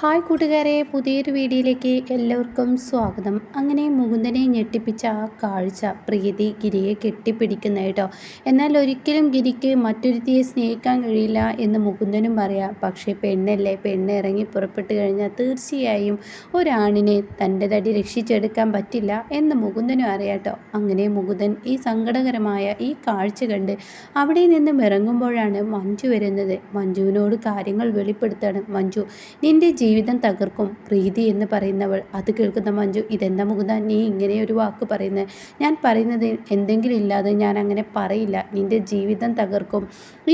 Hi കൂട്ടുകാരെ പുതിയൊരു വീഡിയോയിലേക്ക് എല്ലാവർക്കും സ്വാഗതം. അങ്ങനെ മുകുന്ദനെ ഞെട്ടിപ്പിച്ച ആ കാഴ്ച പ്രീതി ഗിരിയെ കെട്ടിപ്പിടിക്കുന്ന കേട്ടോ. എന്നാൽ ഒരിക്കലും ഗിരിക്ക് മറ്റൊരുത്തിയെ സ്നേഹിക്കാൻ കഴിയില്ല എന്ന് മുകുന്ദനും പറയാം. പക്ഷേ പെണ്ണല്ലേ പെണ്ണ് ഇറങ്ങി പുറപ്പെട്ടു കഴിഞ്ഞാൽ തീർച്ചയായും ഒരാണിനെ തന്റെ തടി രക്ഷിച്ചെടുക്കാൻ പറ്റില്ല എന്ന് മുകുന്ദനും അറിയാട്ടോ അങ്ങനെ മുകുന്ദൻ ഈ സങ്കടകരമായ ഈ കാഴ്ച കണ്ട് അവിടെ നിന്നും ഇറങ്ങുമ്പോഴാണ് മഞ്ജു വരുന്നത്. മഞ്ജുവിനോട് കാര്യങ്ങൾ വെളിപ്പെടുത്താണ്. മഞ്ജു നിന്റെ ജീവിതം തകർക്കും. പ്രീതി എന്ന് പറയുന്നവൾ. അത് കേൾക്കുന്ന മഞ്ജു ഇതെന്താ മുകുന്ദ? നീ ഇങ്ങനെ ഒരു വാക്ക് പറയുന്നത് ഞാൻ പറയുന്നത് എന്തെങ്കിലും ഇല്ലാതെ ഞാൻ അങ്ങനെ പറയില്ല. നിന്റെ ജീവിതം തകർക്കും.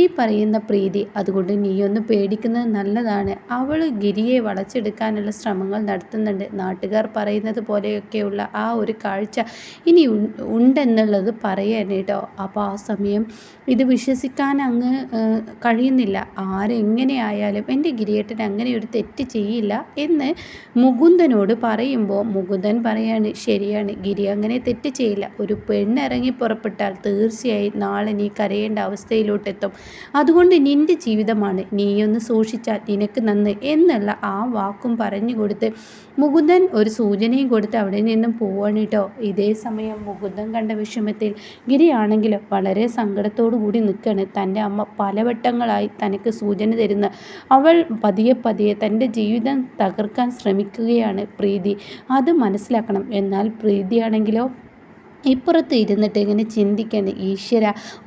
ഈ പറയുന്ന പ്രീതി അതുകൊണ്ട് നീയൊന്ന് പേടിക്കുന്നത് നല്ലതാണ്. അവൾ ഗിരിയെ വളച്ചെടുക്കാനുള്ള ശ്രമങ്ങൾ നടത്തുന്നുണ്ട്. നാട്ടുകാർ പറയുന്നത് പോലെയൊക്കെയുള്ള ആ ഒരു കാഴ്ച ഇനി ഉണ്ടെന്നുള്ളത് പറയാൻ കേട്ടോ അപ്പോൾ ആ സമയം ഇത് വിശ്വസിക്കാൻ അങ്ങ് കഴിയുന്നില്ല. ആരെങ്ങനെയായാലും എന്റെ ഗിരിയേട്ടൻ അങ്ങനെ ഒരു തെറ്റ് ചെയ്യില്ല എന്ന് മുകുന്ദനോട് പറയുമ്പോൾ മുകുന്ദൻ പറയാണ് ശരിയാണ് ഗിരി അങ്ങനെ തെറ്റ് ചെയ്യില്ല. ഒരു പെണ്ണിറങ്ങി പുറപ്പെട്ടാൽ തീർച്ചയായും നാളെ നീ കരയേണ്ട അവസ്ഥയിലോട്ടെത്തും. അതുകൊണ്ട് നിന്റെ ജീവിതമാണ് നീയൊന്ന് സൂക്ഷിച്ചാൽ നിനക്ക് നന്ന് എന്നുള്ള ആ വാക്കും പറഞ്ഞു കൊടുത്ത് മുകുന്ദൻ ഒരു സൂചനയും കൊടുത്ത് അവിടെ നിന്നും പോവാണ് കേട്ടോ. ഇതേ സമയം മുകുന്ദൻ കണ്ട വിഷമത്തിൽ ഗിരിയാണെങ്കിൽ വളരെ സങ്കടത്തോടു കൂടി നിൽക്കുകയാണ്. തന്റെ അമ്മ പലവട്ടങ്ങളായി തനിക്ക് സൂചന തരുന്ന അവൾ പതിയെ പതിയെ തന്റെ ജീവിതം തകർക്കാൻ ശ്രമിക്കുകയാണ് പ്രീതി. അത് മനസ്സിലാക്കണം. എന്നാൽ പ്രീതിയാണെങ്കിലോ ഇപ്പുറത്ത് ഇരുന്നിട്ട് ഇങ്ങനെ ചിന്തിക്കേണ്ട ഈശ്വര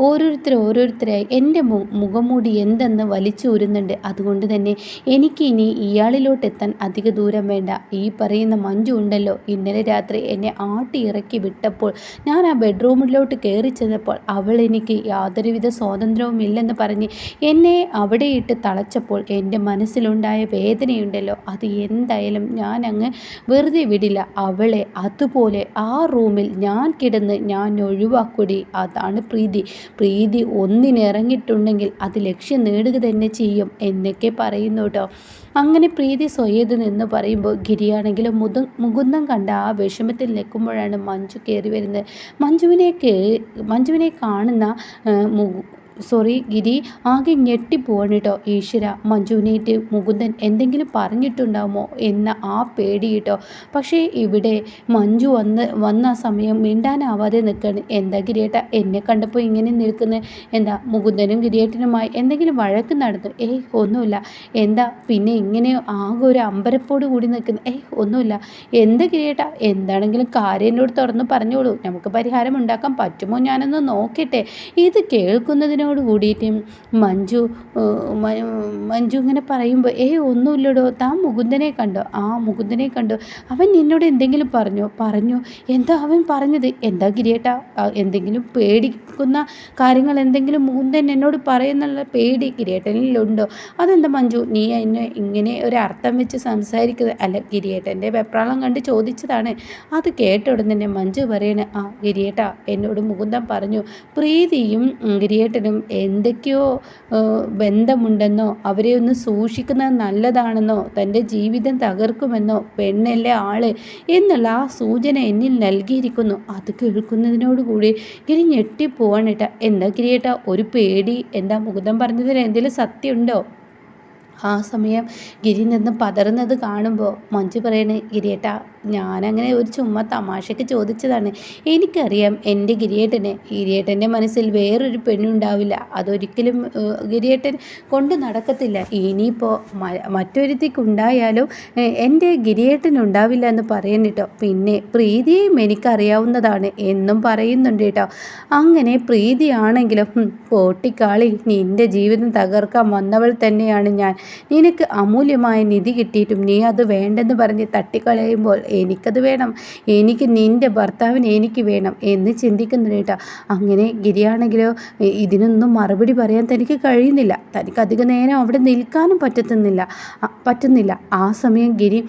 ഓരോരുത്തർ ഓരോരുത്തരായി എന്റെ മുഖംമൂടി എന്തെന്ന് വലിച്ചൂരുന്നുണ്ട് അതുകൊണ്ട് തന്നെ എനിക്കിനി ഇയാളിലോട്ട് എത്താൻ അധിക ദൂരം വേണ്ട. ഈ പറയുന്ന മഞ്ജു ഉണ്ടല്ലോ ഇന്നലെ രാത്രി എന്നെ ആട്ടി ഇറക്കി വിട്ടപ്പോൾ ഞാൻ ആ ബെഡ്റൂമിലോട്ട് കയറി ചെന്നപ്പോൾ അവൾ എനിക്ക് യാതൊരുവിധ സ്വാതന്ത്ര്യവും ഇല്ലെന്ന് പറഞ്ഞ് എന്നെ അവിടെ ഇട്ട് തളച്ചപ്പോൾ എന്റെ മനസ്സിലുണ്ടായ വേദനയുണ്ടല്ലോ. അത് എന്തായാലും ഞാൻ അങ്ങ് വെറുതെ വിടില്ല. അവളെ അതുപോലെ ആ റൂമിൽ ഞാൻ കിടന്ന് ഞാൻ ഒഴിവാക്കൂടി. അതാണ് പ്രീതി. പ്രീതി ഒന്നിനിറങ്ങിയിട്ടുണ്ടെങ്കിൽ അത് ലക്ഷ്യം നേടുക തന്നെ ചെയ്യും എന്നൊക്കെ പറയുന്നു കേട്ടോ അങ്ങനെ പ്രീതി സ്വയത് നിന്ന് പറയുമ്പോൾ ഗിരിയാണെങ്കിലും മുത മുകുന്ദം കണ്ട ആ വിഷമത്തിൽ നിൽക്കുമ്പോഴാണ് മഞ്ജു കയറി വരുന്നത്. മഞ്ജുവിനെ മഞ്ജുവിനെ കാണുന്ന സോറി ഗിരി ആകെ ഞെട്ടിപ്പോവാണ് കേട്ടോ ഈശ്വര. മഞ്ജുവിനേറ്റ് മുകുന്ദൻ എന്തെങ്കിലും പറഞ്ഞിട്ടുണ്ടാകുമോ എന്ന ആ പേടി കേട്ടോ പക്ഷേ ഇവിടെ മഞ്ജു വന്ന് വന്ന സമയം മിണ്ടാനാവാതെ നിൽക്കുകയാണ് എന്താ ഗിരിയേട്ട എന്നെ കണ്ടപ്പോൾ ഇങ്ങനെ നിൽക്കുന്നത് എന്താ മുകുന്ദനും ഗിരിയേട്ടനുമായി എന്തെങ്കിലും വഴക്ക് നടന്നു? ഏയ് ഒന്നുമില്ല. എന്താ പിന്നെ ഇങ്ങനെ ആകെ ഒരു അമ്പരപ്പോട് കൂടി നിൽക്കുന്നു? ഏയ് ഒന്നുമില്ല. എന്താ ഗിരിയേട്ട എന്താണെങ്കിലും കാര്യം തുറന്ന് പറഞ്ഞോളൂ. നമുക്ക് പരിഹാരം ഉണ്ടാക്കാൻ പറ്റുമോ ഞാനൊന്ന് നോക്കട്ടെ. ഇത് കേൾക്കുന്നതിനോട് അതിനോട് കൂടിയിട്ട് മഞ്ജു മഞ്ജു ഇങ്ങനെ പറയുമ്പോൾ ഏ ഒന്നുമില്ലടോ താൻ മുകുന്ദനെ കണ്ടോ? ആ മുകുന്ദനെ കണ്ടോ. അവൻ നിന്നോട് എന്തെങ്കിലും പറഞ്ഞോ? പറഞ്ഞു. എന്താ അവൻ പറഞ്ഞത്? എന്താ ഗിരിയേട്ട എന്തെങ്കിലും പേടിക്കുന്ന കാര്യങ്ങൾ എന്തെങ്കിലും മുകുന്ദൻ എന്നോട് പറയുന്നുള്ള പേടി ഗിരിയേട്ടനിലുണ്ടോ? അതെന്താ മഞ്ജു നീ എന്നെ ഇങ്ങനെ ഒരു അർത്ഥം വെച്ച് സംസാരിക്കുന്നത്? അല്ല ഗിരിയേട്ടന്റെ വെപ്രാളം കണ്ട് ചോദിച്ചതാണ്. അത് കേട്ട ഉടൻ തന്നെ മഞ്ജു പറയണേ ആ ഗിരിയേട്ട എന്നോട് മുകുന്ദൻ പറഞ്ഞു പ്രീതിയും ഗിരിയേട്ടനും എന്തൊക്കെയോ ബന്ധമുണ്ടെന്നോ അവരെ ഒന്ന് സൂക്ഷിക്കുന്നത് നല്ലതാണെന്നോ തന്റെ ജീവിതം തകർക്കുമെന്നോ പെണ്ണല്ലേ ആൾ എന്നുള്ള ആ സൂചന എന്നിൽ നൽകിയിരിക്കുന്നു. അത് കേൾക്കുന്നതിനോടുകൂടി ഗിരി ഏട്ടാ. എന്താ ഗിരിയേട്ട ഒരു പേടി. എന്താ മുകുതം പറഞ്ഞതിൽ എന്തെങ്കിലും സത്യമുണ്ടോ? ആ സമയം ഗിരി നിന്ന് പതറുന്നത് കാണുമ്പോൾ മഞ്ജു പറയണേ ഗിരിയേട്ടാ ഞാനങ്ങനെ ഒരു ചുമ്മാ തമാശയ്ക്ക് ചോദിച്ചതാണ്. എനിക്കറിയാം എന്റെ ഗിരിയേട്ടനെ ഗിരിയേട്ടന്റെ മനസ്സിൽ വേറൊരു പെണ്ണുണ്ടാവില്ല. അതൊരിക്കലും ഗിരിയേട്ടൻ കൊണ്ട് നടക്കത്തില്ല. ഇനിയിപ്പോൾ മറ്റൊരുത്തിക്കുണ്ടായാലും എന്റെ ഗിരിയേട്ടൻ ഉണ്ടാവില്ല എന്ന് കേട്ടോ. പിന്നെ പ്രീതിയെയും എനിക്കറിയാവുന്നതാണ് എന്നും പറയുന്നുണ്ട് കേട്ടോ. അങ്ങനെ പ്രീതിയാണെങ്കിലും പോട്ടിക്കാളി നിന്റെ ജീവിതം തകർക്കാൻ വന്നവൾ തന്നെയാണ് ഞാൻ. നിനക്ക് അമൂല്യമായ നിധി കിട്ടിയിട്ടും നീ അത് വേണ്ടെന്ന് പറഞ്ഞ് തട്ടിക്കളയുമ്പോൾ എനിക്കത് വേണം. എനിക്ക് നിന്റെ ഭർത്താവിന് എനിക്ക് വേണം എന്ന് ചിന്തിക്കുന്നു കേട്ടോ. അങ്ങനെ ഗിരിയാണെങ്കിലോ ഇതിനൊന്നും മറുപടി പറയാൻ തനിക്ക് കഴിയുന്നില്ല. തനിക്ക് അധിക നേരം അവിടെ നിൽക്കാനും പറ്റത്തുന്നില്ല. പറ്റുന്നില്ല. ആ സമയം ഗിരി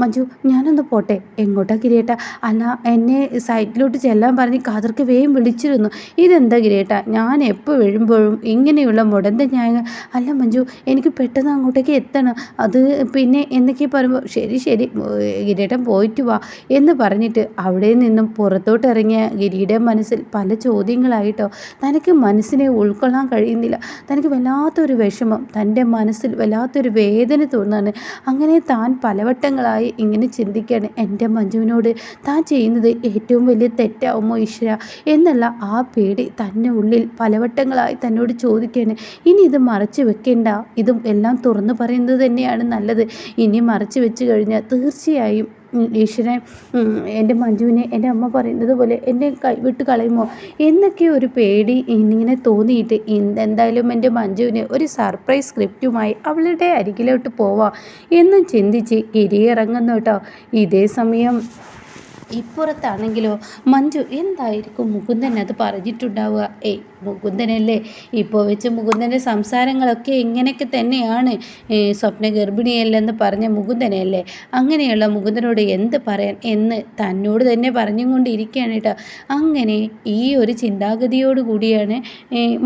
മഞ്ജു ഞാനൊന്ന് പോട്ടെ. എങ്ങോട്ടാ ഗിരിയേട്ട? അല്ല എന്നെ സൈറ്റിലോട്ട് ചെല്ലാൻ പറഞ്ഞ് കാതർക്ക് വേഗം വിളിച്ചിരുന്നു. ഇതെന്താ ഗിരിയേട്ട? ഞാൻ എപ്പോൾ വീഴുമ്പോഴും ഇങ്ങനെയുള്ള മുടന്ത ഞാൻ അല്ല മഞ്ജു എനിക്ക് പെട്ടെന്ന് അങ്ങോട്ടേക്ക് എത്തണം. അത് പിന്നെ എന്നൊക്കെ പറയുമ്പോൾ ശരി ശരി ഗിരിയേട്ടൻ പോയിട്ട് വാ. എന്ന് പറഞ്ഞിട്ട് അവിടെ നിന്നും പുറത്തോട്ട് ഇറങ്ങിയ ഗിരിയുടെ മനസ്സിൽ പല ചോദ്യങ്ങളായിട്ടോ തനിക്ക് മനസ്സിനെ ഉൾക്കൊള്ളാൻ കഴിയുന്നില്ല. തനിക്ക് വല്ലാത്തൊരു വിഷമം. തന്റെ മനസ്സിൽ വല്ലാത്തൊരു വേദന തോന്നാണ് അങ്ങനെ താൻ പലവട്ടങ്ങളായി ഇങ്ങനെ ചിന്തിക്കുകയാണ്. എന്റെ മഞ്ജുവിനോട് താൻ ചെയ്യുന്നത് ഏറ്റവും വലിയ തെറ്റാവുമോ ഈശ്വര? എന്നുള്ള ആ പേടി തന്നെ ഉള്ളിൽ പലവട്ടങ്ങളായി തന്നോട് ചോദിക്കുകയാണ്. ഇനി ഇത് മറച്ചു വെക്കേണ്ട. ഇതും എല്ലാം തുറന്നു പറയുന്നത് തന്നെയാണ് നല്ലത്. ഇനി മറച്ചു വെച്ച് കഴിഞ്ഞാൽ തീർച്ചയായും ഈശ്വരൻ എന്റെ മഞ്ജുവിനെ എന്റെ അമ്മ പറയുന്നത് പോലെ എന്നെ കൈ വിട്ട് കളയുമോ? എന്നൊക്കെ ഒരു പേടി ഇങ്ങനെ തോന്നിയിട്ട് എന്തായാലും എന്റെ മഞ്ജുവിനെ ഒരു സർപ്രൈസ് സ്ക്രിപ്റ്റുമായി അവളുടെ അരികിലോട്ട് പോവാം എന്നും ചിന്തിച്ച് ഇരിയിറങ്ങുന്നു കേട്ടോ. ഇതേ സമയം ഇപ്പുറത്താണെങ്കിലോ? മഞ്ജു എന്തായിരിക്കും മുകുന്ദൻ അത് പറഞ്ഞിട്ടുണ്ടാവുക? ഏയ് മുകുന്ദനല്ലേ? ഇപ്പോൾ വെച്ച് മുകുന്ദന്റെ സംസാരങ്ങളൊക്കെ ഇങ്ങനെയൊക്കെ തന്നെയാണ് സ്വപ്ന ഗർഭിണിയല്ലെന്ന് പറഞ്ഞ മുകുന്ദനല്ലേ? അങ്ങനെയുള്ള മുകുന്ദനോട് എന്ത് പറയാൻ? എന്ന് തന്നോട് തന്നെ പറഞ്ഞും കൊണ്ടിരിക്കുകയാണ് കേട്ടോ. അങ്ങനെ ഈ ഒരു ചിന്താഗതിയോട് കൂടിയാണ്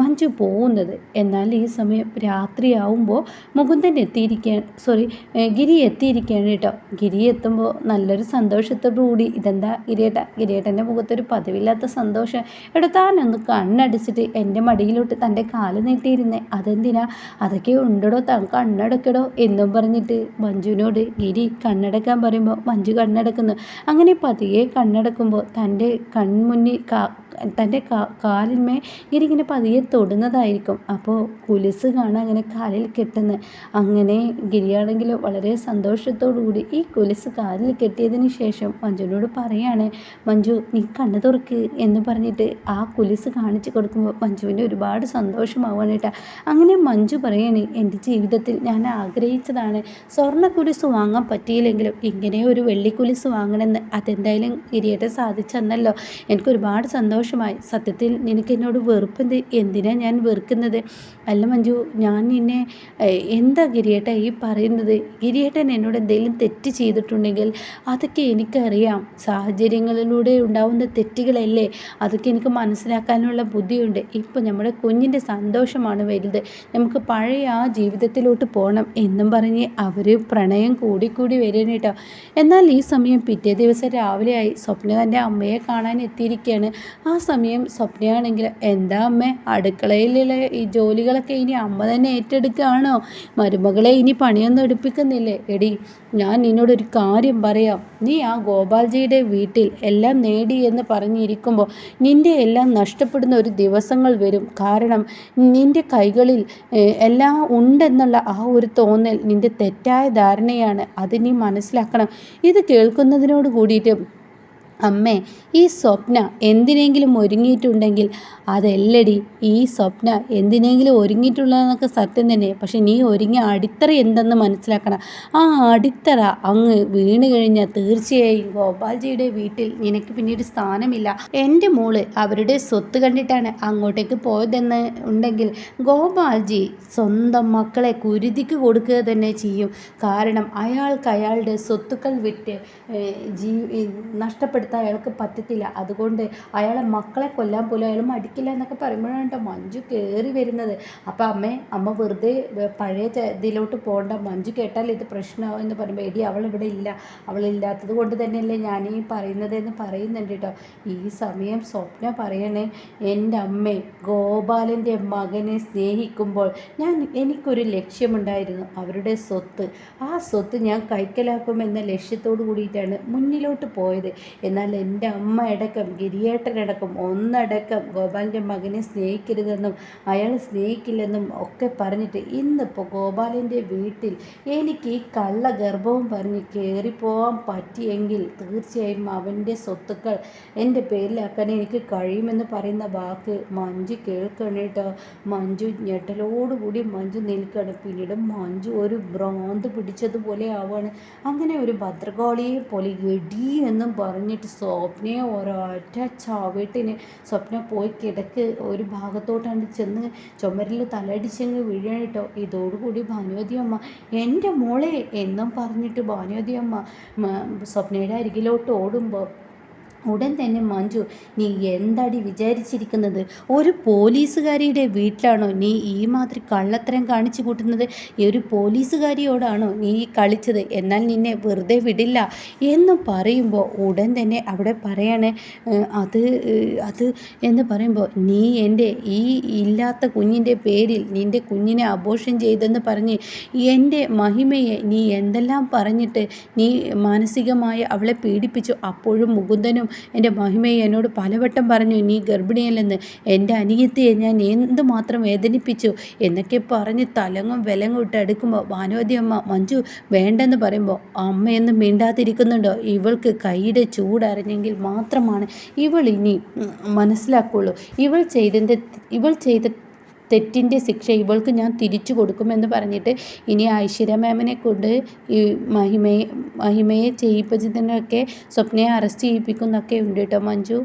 മഞ്ജു പോകുന്നത്. എന്നാൽ ഈ സമയം രാത്രിയാവുമ്പോൾ മുകുന്ദൻ എത്തിയിരിക്കുകയാണ് സോറി ഗിരി എത്തിയിരിക്കുകയാണ് കേട്ടോ. ഗിരി എത്തുമ്പോൾ നല്ലൊരു സന്തോഷത്തോടു കൂടി ഇതെന്താ? ഗിരിയേട്ട ഗിരിയേട്ടന്റെ മുഖത്തൊരു പതിവില്ലാത്ത സന്തോഷം. എടുത്താനൊന്ന് കണ്ണടിച്ചിട്ട് എന്റെ മടിയിലോട്ട് തന്റെ കാൽ നീട്ടിയിരുന്നേ. അതെന്തിനാ? അതൊക്കെ ഉണ്ടടോ? താൻ കണ്ണടക്കടോ? എന്നും പറഞ്ഞിട്ട് മഞ്ജുവിനോട് ഗിരി കണ്ണടക്കാൻ പറയുമ്പോൾ മഞ്ജു കണ്ണടക്കുന്നു. അങ്ങനെ പതിയെ കണ്ണടക്കുമ്പോൾ തന്റെ കൺമുന്നിൽ തന്റെ കാലിന്മേ ഇങ്ങനെ പതിയെ തൊടുന്നതായിരിക്കും. അപ്പോൾ കുലിസ് കാണാൻ അങ്ങനെ കാലിൽ കെട്ടുന്നത്. അങ്ങനെ ഗിരിയാണെങ്കിൽ വളരെ കൂടി ഈ കുലിസ് കാലിൽ കെട്ടിയതിന് ശേഷം മഞ്ജുവിനോട് പറയാണ് മഞ്ജു നീ കണ്ണു തുറക്ക് എന്ന് പറഞ്ഞിട്ട് ആ കുലിസ് കാണിച്ചു കൊടുക്കുമ്പോൾ മഞ്ജുവിന് ഒരുപാട് സന്തോഷമാവാണ് കേട്ടോ അങ്ങനെ മഞ്ജു പറയാണ് എന്റെ ജീവിതത്തിൽ ഞാൻ ആഗ്രഹിച്ചതാണ് സ്വർണ കുലിസ് വാങ്ങാൻ പറ്റിയില്ലെങ്കിലും ഇങ്ങനെ ഒരു വെള്ളിക്കുലിസ് വാങ്ങണമെന്ന് അതെന്തായാലും ഗിരിയേട്ടൻ സാധിച്ചെന്നല്ലോ. എനിക്കൊരുപാട് സന്തോഷം സന്തോഷമായി. സത്യത്തിൽ നിനക്ക് എന്നോട് വെറുപ്പെന്ത് എന്തിനാ ഞാൻ വെറുക്കുന്നത്? അല്ല മഞ്ജു ഞാൻ നിന്നെ എന്താ ഗിരിയേട്ട ഈ പറയുന്നത്? ഗിരിയേട്ടൻ എന്നോട് എന്തെങ്കിലും തെറ്റ് ചെയ്തിട്ടുണ്ടെങ്കിൽ അതൊക്കെ എനിക്കറിയാം. സാഹചര്യങ്ങളിലൂടെ ഉണ്ടാവുന്ന തെറ്റുകളല്ലേ? അതൊക്കെ എനിക്ക് മനസ്സിലാക്കാനുള്ള ബുദ്ധിയുണ്ട്. ഇപ്പോൾ നമ്മുടെ കുഞ്ഞിന്റെ സന്തോഷമാണ് വലുത്. നമുക്ക് പഴയ ആ ജീവിതത്തിലോട്ട് പോകണം എന്നും പറഞ്ഞ് അവർ പ്രണയം കൂടിക്കൂടി വരണം കേട്ടോ. എന്നാൽ ഈ സമയം പിറ്റേ ദിവസം രാവിലെയായി. സ്വപ്ന തന്റെ അമ്മയെ കാണാൻ എത്തിയിരിക്കുകയാണ്. സമയം സ്വപ്നയാണെങ്കിൽ എന്താ അമ്മ? അടുക്കളയിലുള്ള ഈ ജോലികളൊക്കെ ഇനി അമ്മ തന്നെ ഏറ്റെടുക്കുകയാണോ? മരുമകളെ ഇനി പണിയൊന്നും എടുപ്പിക്കുന്നില്ലേ? എടി ഞാൻ നിന്നോടൊരു കാര്യം പറയാം. നീ ആ ഗോപാൽജിയുടെ വീട്ടിൽ എല്ലാം നേടി എന്ന് പറഞ്ഞിരിക്കുമ്പോൾ നിന്റെ എല്ലാം നഷ്ടപ്പെടുന്ന ഒരു ദിവസങ്ങൾ വരും. കാരണം നിന്റെ കൈകളിൽ എല്ലാം ഉണ്ടെന്നുള്ള ആ ഒരു തോന്നൽ നിന്റെ തെറ്റായ ധാരണയാണ്. അത് നീ മനസ്സിലാക്കണം. ഇത് കേൾക്കുന്നതിനോട് കൂടിയിട്ട് അമ്മേ ഈ സ്വപ്ന എന്തിനെങ്കിലും ഒരുങ്ങിയിട്ടുണ്ടെങ്കിൽ അതല്ലടി ഈ സ്വപ്ന എന്തിനെങ്കിലും ഒരുങ്ങിയിട്ടുള്ളതെന്നൊക്കെ സത്യം തന്നെ. പക്ഷെ നീ ഒരുങ്ങിയ അടിത്തറ എന്തെന്ന് മനസ്സിലാക്കണം. ആ അടിത്തറ അങ്ങ് വീണ് കഴിഞ്ഞാൽ തീർച്ചയായും ഗോപാൽജിയുടെ വീട്ടിൽ നിനക്ക് പിന്നീട് സ്ഥാനമില്ല. എന്റെ മോൾ അവരുടെ സ്വത്ത് കണ്ടിട്ടാണ് അങ്ങോട്ടേക്ക് പോയതെന്ന് ഉണ്ടെങ്കിൽ ഗോപാൽജി സ്വന്തം മക്കളെ കുരുതിക്ക് കൊടുക്കുക തന്നെ ചെയ്യും. കാരണം അയാൾക്ക് അയാളുടെ സ്വത്തുക്കൾ വിട്ട് ജീ നഷ്ടപ്പെടുത്താൻ അയാൾക്ക് പറ്റത്തില്ല. അതുകൊണ്ട് അയാളെ മക്കളെ കൊല്ലാൻ പോലും അയാൾ മടിക്കില്ല എന്നൊക്കെ പറയുമ്പോഴാണ് കേട്ടോ മഞ്ജു കയറി വരുന്നത്. അപ്പം അമ്മ അമ്മ വെറുതെ പഴയ ഇതിലോട്ട് പോകണ്ട മഞ്ജു കേട്ടാൽ ഇത് പ്രശ്നമാവും എന്ന് പറയുമ്പോൾ എടി അവൾ ഇവിടെ ഇല്ല. അവളില്ലാത്തത് കൊണ്ട് തന്നെയല്ലേ ഞാൻ ഈ പറയുന്നത് എന്ന് പറയുന്നുണ്ട് കേട്ടോ ഈ സമയം സ്വപ്ന പറയണേ എന്റെ അമ്മേ ഗോപാലന്റെ മകനെ സ്നേഹിക്കുമ്പോൾ ഞാൻ എനിക്കൊരു ലക്ഷ്യമുണ്ടായിരുന്നു. അവരുടെ സ്വത്ത്. ആ സ്വത്ത് ഞാൻ കൈക്കലാക്കുമെന്ന ലക്ഷ്യത്തോടു കൂടിയിട്ടാണ് മുന്നിലോട്ട് പോയത്. എന്നാൽ എന്റെ അമ്മ അടക്കം ഗിരിയേട്ടനടക്കം ഒന്നടക്കം ഗോപാലിന്റെ മകനെ സ്നേഹിക്കരുതെന്നും അയാൾ സ്നേഹിക്കില്ലെന്നും ഒക്കെ പറഞ്ഞിട്ട് ഇന്നിപ്പോൾ ഗോപാലിന്റെ വീട്ടിൽ എനിക്ക് ഈ കള്ള ഗർഭവും പറഞ്ഞ് കയറിപ്പോവാൻ പറ്റിയെങ്കിൽ തീർച്ചയായും അവന്റെ സ്വത്തുക്കൾ എന്റെ പേരിലാക്കാൻ എനിക്ക് കഴിയുമെന്ന് പറയുന്ന വാക്ക് മഞ്ജു കേൾക്കണം കേട്ടോ. മഞ്ജു ഞെട്ടലോടുകൂടി മഞ്ജു നിൽക്കണം പിന്നീട് മഞ്ജു ഒരു ഭ്രാന്ത് പിടിച്ചതുപോലെ ആവുകയാണ് അങ്ങനെ ഒരു ഭദ്രകാളിയെ പോലെ ഇടി എന്നും പറഞ്ഞിട്ട് സ്വപ്നയെ ഒരൊറ്റ ചവിട്ടിന് സ്വപ്ന പോയി കിടക്ക് ഒരു ഭാഗത്തോട്ടാണ് ചെന്ന് ചുമരിൽ തലടിച്ചങ്ങ് വീഴാനിട്ടോ ഇതോടുകൂടി ഭാനുവതി അമ്മ എന്റെ മോളെ എന്നും പറഞ്ഞിട്ട് ഭാനുവതി അമ്മ സ്വപ്നയുടെ അരികിലോട്ട് ഓടുമ്പോൾ ഉടൻ തന്നെ മഞ്ജു നീ എന്താടി വിചാരിച്ചിരിക്കുന്നത്? ഒരു പോലീസുകാരിയുടെ വീട്ടിലാണോ നീ ഈ മാതിരി കള്ളത്തരം കാണിച്ചു കൂട്ടുന്നത്? ഈ ഒരു പോലീസുകാരിയോടാണോ നീ കളിച്ചത്? എന്നാൽ നിന്നെ വെറുതെ വിടില്ല. എന്ന് പറയുമ്പോൾ ഉടൻ തന്നെ അവിടെ പറയാണ് അത് അത് എന്ന് പറയുമ്പോൾ നീ എന്റെ ഈ ഇല്ലാത്ത കുഞ്ഞിന്റെ പേരിൽ നിന്റെ കുഞ്ഞിനെ അബോഷൻ ചെയ്തെന്ന് പറഞ്ഞ് എന്റെ മഹിമയെ നീ എന്തെല്ലാം പറഞ്ഞിട്ട് നീ മാനസികമായി അവളെ പീഡിപ്പിച്ചു? അപ്പോഴും മുകുന്ദനും എന്റെ മഹിമയെ എന്നോട് പലവട്ടം പറഞ്ഞു നീ ഗർഭിണിയല്ലെന്ന് എന്റെ അനിയത്തിയെ ഞാൻ എന്തുമാത്രം വേദനിപ്പിച്ചു? എന്നൊക്കെ പറഞ്ഞ് തലങ്ങും വിലങ്ങും ഇട്ട് എടുക്കുമ്പോൾ ഭാനുവതി അമ്മ മഞ്ജു വേണ്ടെന്ന് പറയുമ്പോൾ അമ്മയൊന്നും മിണ്ടാതിരിക്കുന്നുണ്ടോ? ഇവൾക്ക് കൈയുടെ ചൂടറിഞ്ഞെങ്കിൽ മാത്രമാണ് ഇവൾ ഇനി മനസ്സിലാക്കുള്ളൂ. ഇവൾ ചെയ്തതിന്റെ ഇവൾ ചെയ്ത തെറ്റിന്റെ ശിക്ഷ ഇവൾക്ക് ഞാൻ തിരിച്ചു കൊടുക്കുമെന്ന് പറഞ്ഞിട്ട് ഇനി ഐശ്വര്യ മാമിനെ കൊണ്ട് ഈ മഹിമയെ മഹിമയെ ചെയ്യിപ്പിച്ചതിനൊക്കെ സ്വപ്നയെ അറസ്റ്റ് ചെയ്യിപ്പിക്കുന്നൊക്കെ ഉണ്ട് കേട്ടോ മഞ്ജു.